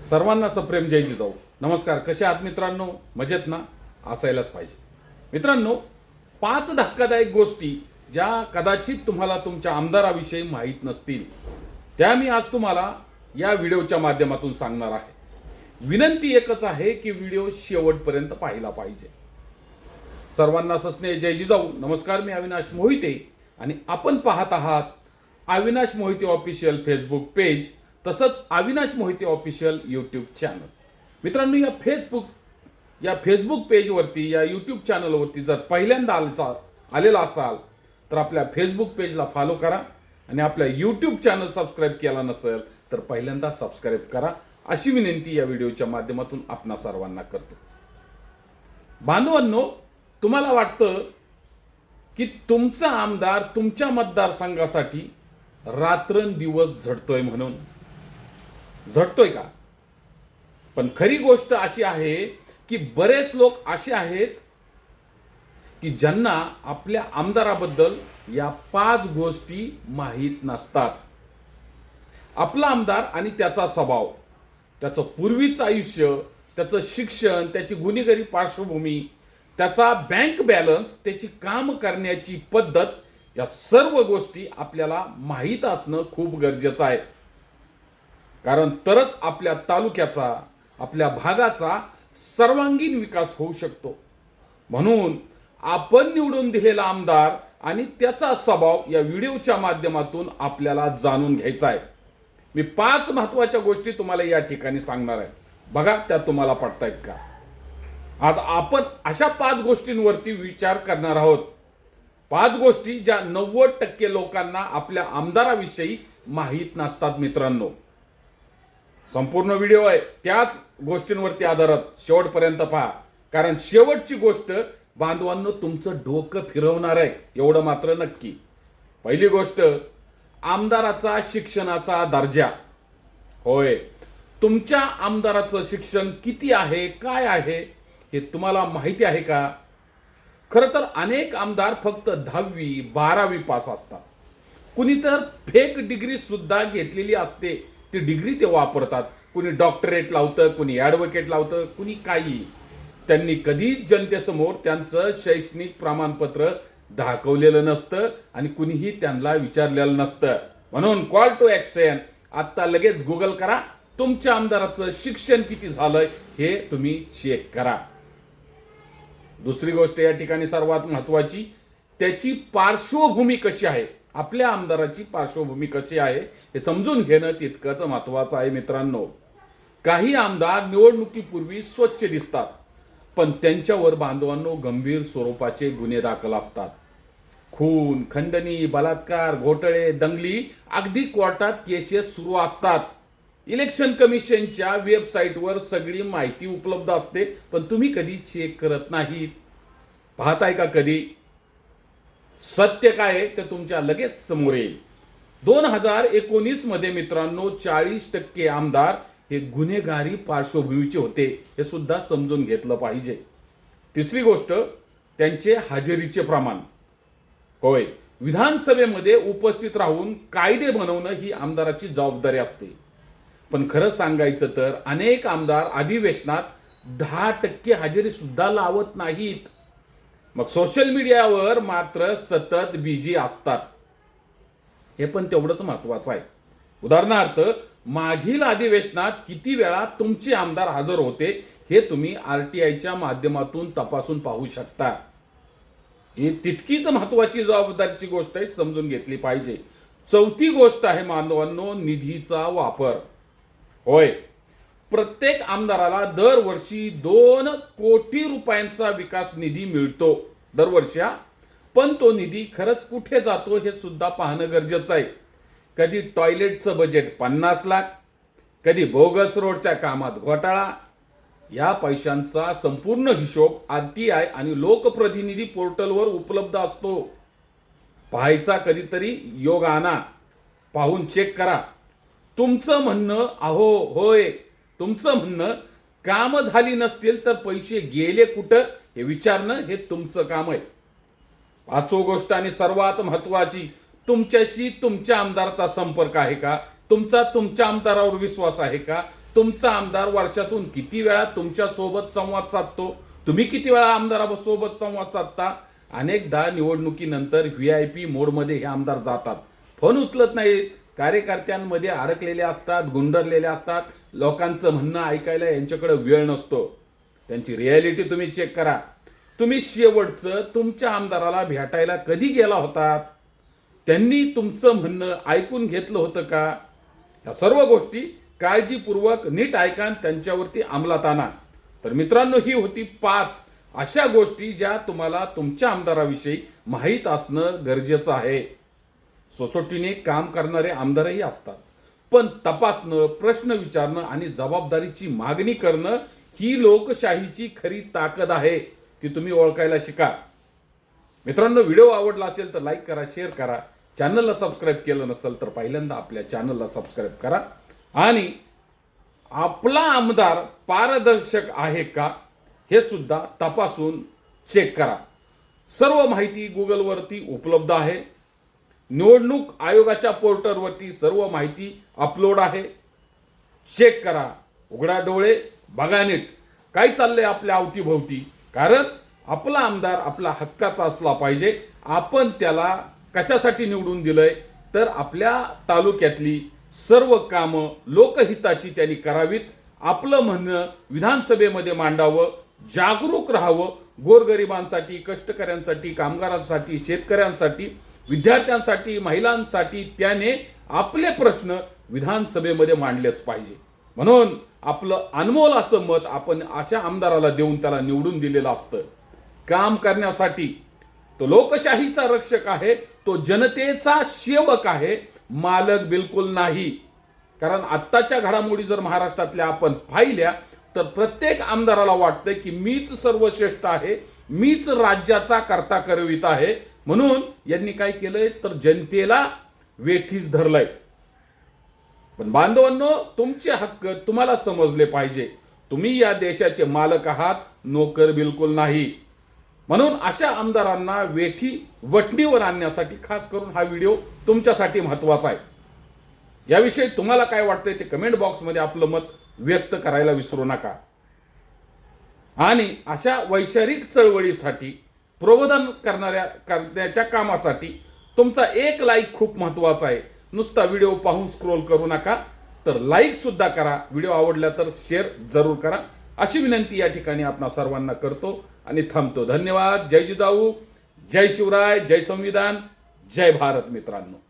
सर्वांना सप्रेम जय जिजाऊ. नमस्कार. कसे आहात मित्रांनो? मजेत ना? असायलाच पाहिजे. मित्रांनो पाच धक्कादायक गोष्टी ज्या कदाचित तुम्हाला तुमच्या आमदाराविषयी माहीत नसतील त्या मी आज तुम्हाला या व्हिडिओच्या माध्यमातून सांगणार आहे. विनंती एकच आहे की व्हिडिओ शेवटपर्यंत पाहिला पाहिजे. सर्वांना ससने जय जिजाऊ. नमस्कार मी अविनाश मोहिते आणि आपण पाहत आहात Avinash Mohite official Facebook page तसंच Avinash Mohite official YouTube channel मित्रांनो या फेसबुक या फेसबुक पेजवरती या यूट्यूब चॅनलवरती जर पहिल्यांदा आलचा आलेला असाल तर आपल्या फेसबुक पेजला फॉलो करा आणि आपल्या यूट्यूब चॅनल सबस्क्राईब केला नसेल तर पहिल्यांदा सबस्क्राईब करा. अशी विनंती या व्हिडिओच्या माध्यमातून आपणा सर्वांना करतो. बांधवांनो तुम्हाला वाटतं की तुमचा आमदार तुमच्या मतदारसंघासाठी रात्रंदिवस झडतोय म्हणून. झटतोय का? पण खरी गोष्ट अशी आहे की बरेच लोक असे आहेत की ज्यांना आपल्या आमदाराबद्दल या पाच गोष्टी माहीत नसतात. आपला आमदार आणि त्याचा स्वभाव त्याचं पूर्वीचं आयुष्य त्याचं शिक्षण त्याची गुन्हेगारी पार्श्वभूमी त्याचा बँक बॅलन्स त्याची काम करण्याची पद्धत या सर्व गोष्टी आपल्याला माहीत असणं खूप गरजेचं आहे. कारण तरच आपल्या तालुक्याचा आपल्या भागाचा सर्वांगीण विकास होऊ शकतो. म्हणून आपण निवडून दिलेला आमदार आणि त्याचा स्वभाव या व्हिडिओच्या माध्यमातून आपल्याला जाणून घ्यायचा आहे. मी पाच महत्त्वाच्या गोष्टी तुम्हाला या ठिकाणी सांगणार आहे. बघा त्या तुम्हाला पडतायत का? आज आपण अशा पाच गोष्टींवरती विचार करणार आहोत. पाच गोष्टी ज्या नव्वद टक्के लोकांना आपल्या आमदाराविषयी माहीत नसतात मित्रांनो. संपूर्ण व्हिडिओ आहे. त्याच गोष्टींवरती आधारत शेवटपर्यंत पहा. कारण शेवटची गोष्ट बांधवांनो तुमचं डोकं फिरवणार आहे. एवढं मात्र नक्की. पहिली गोष्ट आमदाराचा शिक्षणाचा दर्जा. होय. तुमच्या आमदाराचं शिक्षण किती आहे काय आहे हे तुम्हाला माहिती आहे का? खरं तर अनेक आमदार फक्त दहावी बारावी पास असतात. कुणी तर फेक डिग्री सुद्धा घेतलेली असते. ती डिग्री ते वापरतात. कुणी डॉक्टरेट लावतं कुणी ॲडव्होकेट लावतं कुणी काही. त्यांनी कधीच जनतेसमोर त्यांचं शैक्षणिक प्रमाणपत्र दाखवलेलं नसतं आणि कुणीही त्यांना विचारलेलं नसतं. म्हणून कॉल टू ॲक्शन आत्ता लगेच गुगल करा. तुमच्या आमदाराचं शिक्षण किती झालंय हे तुम्ही चेक करा. दुसरी गोष्ट या ठिकाणी सर्वात महत्वाची त्याची पार्श्वभूमी कशी आहे? आपल्या आमदाराची पार्श्वभूमी कशी आहे हे समजून घेणं तितकंच महत्वाचं आहे मित्रांनो. काही आमदार निवडणुकीपूर्वी स्वच्छ दिसतात पण त्यांच्यावर बांधवांनो गंभीर स्वरूपाचे गुन्हे दाखल असतात. खून खंडणी बलात्कार घोटाळे दंगली अगदी कोर्टात केसेस सुरू असतात. इलेक्शन कमिशनच्या वेबसाईटवर सगळी माहिती उपलब्ध असते पण तुम्ही कधी चेक करत नाहीत? पाहताय का कधी? सत्य काय आहे ते तुमच्या लगेच समोर येईल. दोन हजार एकोणीसमध्ये मित्रांनो चाळीस टक्के आमदार हे गुन्हेगारी पार्श्वभूमीचे होते हे सुद्धा समजून घेतलं पाहिजे. तिसरी गोष्ट त्यांचे हजेरीचे प्रमाण. होय विधानसभेमध्ये उपस्थित राहून कायदे बनवणं ही आमदाराची जबाबदारी असते. पण खरं सांगायचं तर अनेक आमदार अधिवेशनात दहा टक्के हजेरी सुद्धा लावत नाहीत. मग सोशल मीडियावर मात्र सतत बिझी असतात. हे पण तेवढंच महत्वाचं आहे. उदाहरणार्थ मागील अधिवेशनात किती वेळा तुमचे आमदार हजर होते हे तुम्ही आर टी आयच्या माध्यमातून तपासून पाहू शकता. ही तितकीच महत्वाची जबाबदारीची गोष्ट आहे समजून घेतली पाहिजे. चौथी गोष्ट आहे मानवांनो निधीचा वापर. होय. प्रत्येक आमदाराला दरवर्षी दोन कोटी रुपयांचा विकास निधी मिळतो. दरवर्षी हा. पण तो निधी खरंच कुठे जातो हे सुद्धा पाहणं गरजेचं आहे. कधी टॉयलेटचं बजेट पन्नास लाख कधी बोगस रोडच्या कामात घोटाळा. या पैशांचा संपूर्ण हिशोब आर टी आय आणि लोकप्रतिनिधी पोर्टलवर उपलब्ध असतो. पाहायचा कधीतरी योग आणा पाहून चेक करा. तुमचं म्हणणं अहो होय तुमचं म्हणणं काम झाली नसतील तर पैसे गेले कुठं? हे विचारणं हे तुमचं काम आहे. पाचो गोष्ट आणि सर्वात महत्वाची तुमच्याशी तुमच्या आमदाराचा संपर्क आहे का? तुमचा तुमच्या आमदारावर विश्वास आहे का? तुमचा आमदार वर्षातून किती वेळा तुमच्यासोबत संवाद साधतो? तुम्ही किती वेळा आमदारासोबत संवाद साधता? अनेकदा निवडणुकीनंतर व्ही आय पी मोडमध्ये हे आमदार जातात. फोन उचलत नाहीत. कार्यकर्त्यांमध्ये अडकलेले असतात गुंडरलेले असतात. लोकांचं म्हणणं ऐकायला यांच्याकडे वेळ नसतो. त्यांची रिॲलिटी तुम्ही चेक करा. तुम्ही शेवटचं तुमच्या आमदाराला भेटायला कधी गेला होता? त्यांनी तुमचं म्हणणं ऐकून घेतलं होतं का? या सर्व गोष्टी काळजीपूर्वक नीट ऐकान त्यांच्यावरती अंमलात आणा. तर मित्रांनो ही होती पाच अशा गोष्टी ज्या तुम्हाला तुमच्या आमदाराविषयी माहीत असणं गरजेचं आहे. सचोटीने काम करणारे आमदारही असतात. पण तपासणं प्रश्न विचारणं आणि जबाबदारीची मागणी करणं ही लोकशाहीची खरी ताकद आहे ती तुम्ही ओळखायला शिका. मित्रांनो व्हिडिओ आवडला असेल तर लाईक करा शेअर करा. चॅनलला सबस्क्राईब केलं नसेल तर पहिल्यांदा आपल्या चॅनलला सबस्क्राईब करा. आणि आपला आमदार पारदर्शक आहे का हे सुद्धा तपासून चेक करा. सर्व माहिती गुगलवरती उपलब्ध आहे. निवडणूक आयोगाच्या पोर्टलवरती सर्व माहिती अपलोड आहे. चेक करा. उघडा डोळे बघा नीट. काय चाललंय आपल्या अवतीभोवती? कारण आपला आमदार आपला हक्काचा असला पाहिजे. आपण त्याला कशासाठी निवडून दिलंय? तर आपल्या तालुक्यातली सर्व कामं लोकहिताची त्यांनी करावीत. आपलं म्हणणं विधानसभेमध्ये मांडावं जागरूक राहावं. गोरगरिबांसाठी कष्टकऱ्यांसाठी कामगारांसाठी शेतकऱ्यांसाठी विद्यार्थ्यांसाठी महिलांसाठी त्याने आपले प्रश्न विधानसभेमध्ये मांडलेच पाहिजे. म्हणून आपलं अनमोल असं मत आपण अशा आमदाराला देऊन त्याला निवडून दिलेलं असतं. काम करण्यासाठी तो लोकशाहीचा रक्षक आहे तो जनतेचा सेवक आहे मालक बिलकुल नाही. कारण आत्ताच्या घडामोडी जर महाराष्ट्रातल्या आपण पाहिल्या तर प्रत्येक आमदाराला वाटतं की मीच सर्वश्रेष्ठ आहे मीच राज्याचा करता करवित आहे म्हणून यांनी काय केलंय? तर जनतेला वेठीस धरलंय. पण बांधवांनो तुमचे हक्क तुम्हाला समजले पाहिजे. तुम्ही या देशाचे मालक आहात नोकर बिलकुल नाही. म्हणून अशा आमदारांना वेठी वटणीवर आणण्यासाठी खास करून हा व्हिडिओ तुमच्यासाठी महत्त्वाचा आहे. याविषयी तुम्हाला काय वाटतंय ते कमेंट बॉक्समध्ये आपलं मत व्यक्त करायला विसरू नका. आणि अशा वैचारिक चळवळीसाठी प्रबोधन करणाऱ्या करण्याच्या कामासाठी तुमचा एक लाईक खूप महत्त्वाचा आहे. नुसता व्हिडिओ पाहून स्क्रोल करू नका तर लाईकसुद्धा करा. व्हिडिओ आवडला तर शेअर जरूर करा. अशी विनंती या ठिकाणी आपणा सर्वांना करतो आणि थांबतो. धन्यवाद. जय जिजाऊ. जय शिवराय. जय संविधान. जय भारत मित्रांनो.